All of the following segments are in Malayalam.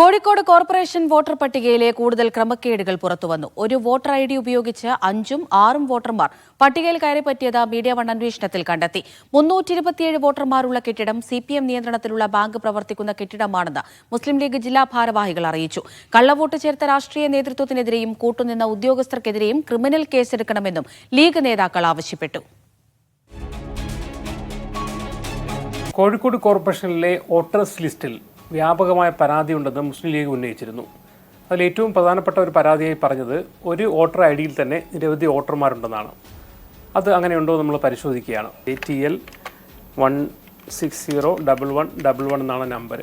കോഴിക്കോട് കോർപ്പറേഷൻ വോട്ടർ പട്ടികയിലെ കൂടുതൽ ക്രമക്കേടുകൾ പുറത്തുവന്നു. ഒരു വോട്ടർ ഐ ഡി ഉപയോഗിച്ച് അഞ്ചും ആറും വോട്ടർമാർ പട്ടികയിൽ കയറി പറ്റിയത് മീഡിയ വൺ അന്വേഷണത്തിൽ കണ്ടെത്തി. മുന്നൂറ്റി ഇരുപത്തിയേഴ് വോട്ടർമാരുള്ള കെട്ടിടം സി പി എം നിയന്ത്രണത്തിലുള്ള ബാങ്ക് പ്രവർത്തിക്കുന്ന കെട്ടിടമാണെന്ന് മുസ്ലിം ലീഗ് ജില്ലാ ഭാരവാഹികൾ അറിയിച്ചു. കള്ളവോട്ട് ചേർത്ത രാഷ്ട്രീയ നേതൃത്വത്തിനെതിരെയും കൂട്ടുനിന്ന ഉദ്യോഗസ്ഥർക്കെതിരെയും ക്രിമിനൽ കേസെടുക്കണമെന്നും ലീഗ് നേതാക്കൾ ആവശ്യപ്പെട്ടു. കോഴിക്കോട് കോർപ്പറേഷനിലെ വോട്ടേഴ്സ് ലിസ്റ്റിൽ വ്യാപകമായ പരാതി പരാതിയുണ്ടെന്ന് മുസ്ലിം ലീഗ് ഉന്നയിച്ചിരുന്നു. അതിൽ ഏറ്റവും പ്രധാനപ്പെട്ട ഒരു പരാതിയായി പറഞ്ഞത് ഒരു വോട്ടർ ഐ ഡിയിൽ തന്നെ നിരവധി വോട്ടർമാരുണ്ടെന്നാണ്. അത് അങ്ങനെയുണ്ടോ നമ്മൾ പരിശോധിക്കുകയാണ്. A T L one six zero double one double one എന്നാണ് നമ്പർ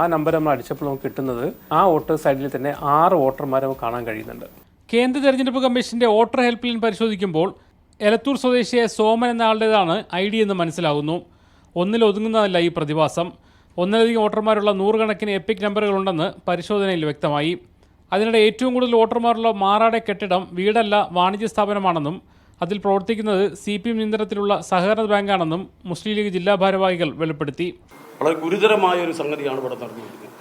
ആ നമ്പർ നമ്മൾ അടിച്ചപ്പോൾ നമുക്ക് കിട്ടുന്നത് ആ വോട്ടേഴ്സ് ഐ ഡിയിൽ തന്നെ ആറ് വോട്ടർമാരെ നമുക്ക് കാണാൻ കഴിയുന്നുണ്ട്. കേന്ദ്ര തെരഞ്ഞെടുപ്പ് കമ്മീഷന്റെ വോട്ടർ ഹെൽപ്പ് ലൈൻ പരിശോധിക്കുമ്പോൾ എലത്തൂർ സ്വദേശിയായ സോമൻ എന്ന ആളുടേതാണ് ഐ ഡി എന്ന് മനസ്സിലാകുന്നു ഒന്നിൽ ഒതുങ്ങുന്നതല്ല ഈ പ്രതിഭാസം. ഒന്നിലധികം വോട്ടർമാരുള്ള നൂറുകണക്കിന് എപ്പിക് നമ്പറുകളുണ്ടെന്ന് പരിശോധനയിൽ വ്യക്തമായി. അതിനിടെ ഏറ്റവും കൂടുതൽ വോട്ടർമാരുള്ള മാറാടെ കെട്ടിടം വീടല്ല വാണിജ്യ സ്ഥാപനമാണെന്നും അതിൽ പ്രവർത്തിക്കുന്നത് സി പി എം നിയന്ത്രണത്തിലുള്ള സഹകരണ ബാങ്കാണെന്നും മുസ്ലിം ലീഗ് ജില്ലാ ഭാരവാഹികൾ വെളിപ്പെടുത്തി. വളരെ ഗുരുതരമായ ഒരു സംഗതിയാണ് ഇവിടെ നടന്നുകൊണ്ടിരിക്കുന്നത്.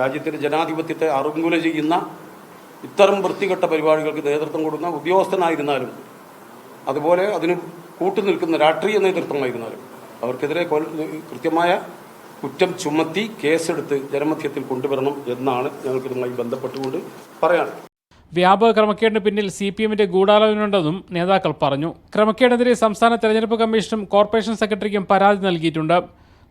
രാജ്യത്തിന്റെ ജനാധിപത്യത്തെ അറുങ്കുല ചെയ്യുന്ന ഇത്തരം വൃത്തികെട്ട പരിപാടികൾക്ക് നേതൃത്വം കൊടുക്കുന്ന ഉദ്യോഗസ്ഥനായിരുന്നാലും അതുപോലെ അതിന് കൂട്ടുനിൽക്കുന്ന രാഷ്ട്രീയ നേതൃത്വമായിരുന്നാലും അവർക്കെതിരെ കൃത്യമായ കുറ്റം ചുമത്തി കേസെടുത്ത് ജനമധ്യത്തിൽ കൊണ്ടുവരണം എന്നാണ് ഞങ്ങൾക്ക് ഇതുമായി ബന്ധപ്പെട്ടുകൊണ്ട് പറയാൻ വ്യാപക ക്രമക്കേടിന് പിന്നിൽ സി പി എമ്മിന്റെ ഗൂഢാലോചനയുണ്ടെന്നും നേതാക്കൾ പറഞ്ഞു. ക്രമക്കേടിനെതിരെ സംസ്ഥാന തെരഞ്ഞെടുപ്പ് കമ്മീഷനും കോർപ്പറേഷൻ സെക്രട്ടറിക്കും പരാതി നൽകിയിട്ടുണ്ട്.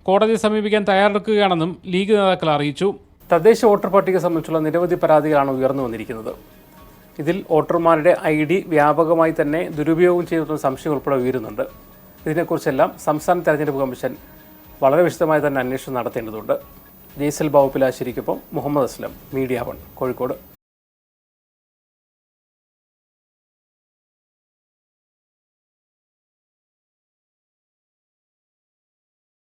കോടതിയെ സമീപിക്കാൻ തയ്യാറെടുക്കുകയാണെന്നും ലീഗ് നേതാക്കൾ അറിയിച്ചു. തദ്ദേശ വോട്ടർ പട്ടിക സംബന്ധിച്ചുള്ള നിരവധി പരാതികളാണ് ഉയർന്നു വന്നിരിക്കുന്നത്. ഇതിൽ വോട്ടർമാരുടെ ഐ ഡി വ്യാപകമായി തന്നെ ദുരുപയോഗം ചെയ്യുന്ന സംശയം ഉൾപ്പെടെ ഉയരുന്നുണ്ട്. ഇതിനെക്കുറിച്ചെല്ലാം സംസ്ഥാന തെരഞ്ഞെടുപ്പ് കമ്മീഷൻ വളരെ വിശദമായി തന്നെ അന്വേഷണം നടത്തേണ്ടതുണ്ട്. ജയ്സൽ ബാബു പിലാശ്ശേരിക്കൊപ്പം മുഹമ്മദ് അസ്ലം മീഡിയ വൺ കോഴിക്കോട്.